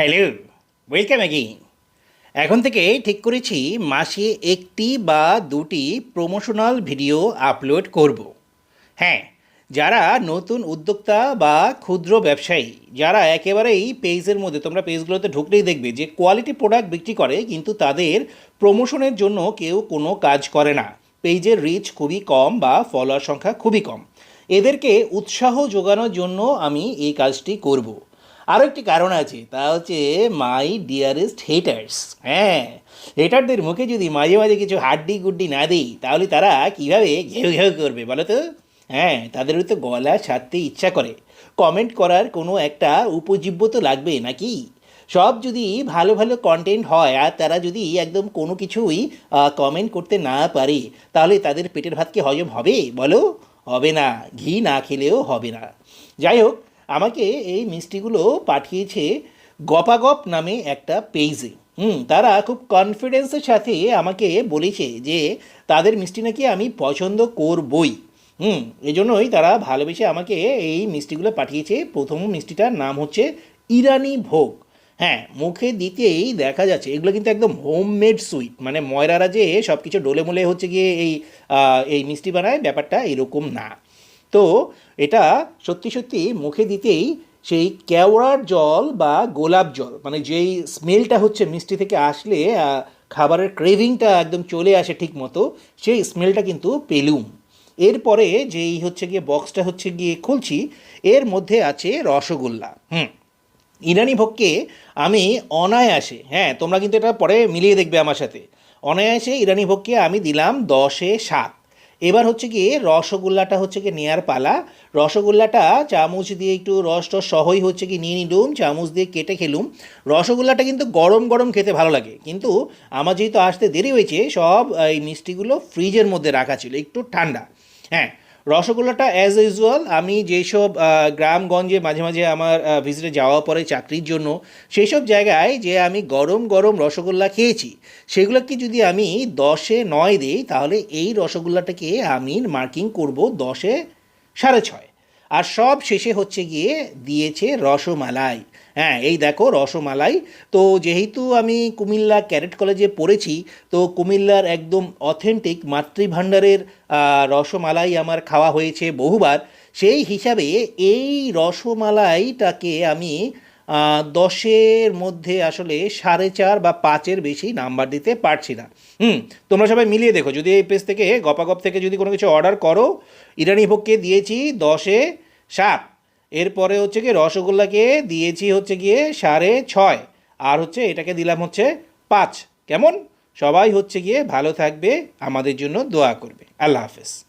Hello, welcome again এখন থেকে ঠিক করেছি মাসে একটি বা দুটি প্রমোশনাল ভিডিও আপলোড করব। হ্যাঁ যারা নতুন উদ্যোক্তা বা ক্ষুদ্র ব্যবসায়ী, যারা একেবারেই পেজের মধ্যে, তোমরা পেজগুলোতে ঢুকলেই দেখবে যে কোয়ালিটি প্রোডাক্ট বিক্রি করে, কিন্তু তাদের প্রমোশনের জন্য কেউ কোনো কাজ করে না। পেজের রিচ খুবই কম বা ফলোয়ার সংখ্যা খুবই কম। এদেরকে উৎসাহ যোগানোর জন্য আমি এই কাজটি করব। আরও একটি কারণ আছে, তা হচ্ছে মাই ডিয়ারেস্ট হেটার্স হ্যাঁ হেটারদের মুখে যদি মাঝে মাঝে কিছু হাড্ডি গুড্ডি না দিই, তাহলে তারা কীভাবে ঘেউ ঘেউ করবে বলো তো? হ্যাঁ তাদেরও তো গলা ছাড়তে ইচ্ছা করে। কমেন্ট করার কোনো একটা উপজীব্য তো লাগবে নাকি? সব যদি ভালো ভালো কন্টেন্ট হয়, আর তারা যদি একদম কোনো কিছুই কমেন্ট করতে না পারে, তাহলে তাদের পেটের ভাত কি হজম হবে বলো? হবে না, ঘি না খেলেও হবে না। যাই হোক আমাকে এই মিষ্টিগুলো পাঠিয়েছে গপাগপ নামে একটা পেজে হুম, তারা খুব কনফিডেন্সের সাথে আমাকে বলেছে যে তাদের মিষ্টি নাকি আমি পছন্দ করবই। হুম, এজন্যই তারা ভালোবেসে আমাকে এই মিষ্টিগুলো পাঠিয়েছে। প্রথম মিষ্টিটার নাম হচ্ছে ইরানি ভোগ। হ্যাঁ মুখে দিতেই দেখা যাচ্ছে। এগুলো কিন্তু একদম হোমমেড সুইট মানে ময়রারা যে সব কিছু ডোলে মোলে হচ্ছে গিয়ে এই এই মিষ্টি বানায়, ব্যাপারটা এরকম না। তো এটা সত্যি সত্যি মুখে দিতেই সেই কেওড়ার জল বা গোলাপ জল মানে যেই স্মেলটা হচ্ছে মিষ্টি থেকে আসলে খাবারের ক্রেভিংটা একদম চলে আসে ঠিক মতো, সেই স্মেলটা কিন্তু পেলুম। এরপরে যেই হচ্ছে গিয়ে বক্সটা হচ্ছে গিয়ে খুলছি, এর মধ্যে আছে রসগোল্লা। হুম ইরানি ভোগকে আমি অনায়াসে হ্যাঁ তোমরা কিন্তু এটা পরে মিলিয়ে দেখবে আমার সাথে, অনায়াসে ইরানি ভোগকে আমি দিলাম দশে সাত। এবার হচ্ছে কি, রসগোল্লাটা হচ্ছে কি নেয়ার পালা। রসগোল্লাটা চামচ দিয়ে একটু রস টস সহই হচ্ছে কি নিয়ে নিলুম, চামচ দিয়ে কেটে খেলুম। রসগোল্লাটা কিন্তু গরম গরম খেতে ভালো লাগে। কিন্তু আমার যেহেতু আসতে দেরি হয়েছে, সব এই মিষ্টিগুলো ফ্রিজের মধ্যে রাখা ছিল, একটু ঠান্ডা। হ্যাঁ রসগোল্লাটা অ্যাজ ইউজুয়াল আমি যেসব গ্রামগঞ্জে মাঝে মাঝে আমার ভিজিটে যাওয়া পরে চাকরির জন্য সেই সব জায়গায় যে আমি গরম গরম রসগোল্লা খেয়েছি, সেগুলোকে যদি আমি দশে নয় দিই, তাহলে এই রসগোল্লাটাকে আমি মার্কিং করব দশে সাড়ে ছয়। আর সব শেষে হচ্ছে গিয়ে দিয়েছে রসমালাই। হ্যাঁ এই দেখো রসমালাই। তো যেহেতু আমি কুমিল্লা ক্যারেট কলেজে পড়েছি, তো কুমিল্লার একদম অথেন্টিক মাতৃভাণ্ডারের রসমালাই আমার খাওয়া হয়েছে বহুবার। সেই হিসাবে এই রসমালাইটাকে আমি দশের মধ্যে আসলে সাড়ে চার বা পাঁচের বেশি নাম্বার দিতে পারছি না। হুম, তোমরা সবাই মিলিয়ে দেখো, যদি এই পেজ থেকে, গপাগপ থেকে যদি কোনো কিছু অর্ডার করো, ইরানি ভোগকে দিয়েছি দশে সাত, এরপরে হচ্ছে গিয়ে রসগোল্লাকে দিয়েছি হচ্ছে গিয়ে সাড়ে ছয়, আর হচ্ছে এটাকে দিলাম হচ্ছে পাঁচ। কেমন? সবাই হচ্ছে গিয়ে ভালো থাকবে, আমাদের জন্য দোয়া করবে। আল্লাহ হাফেজ।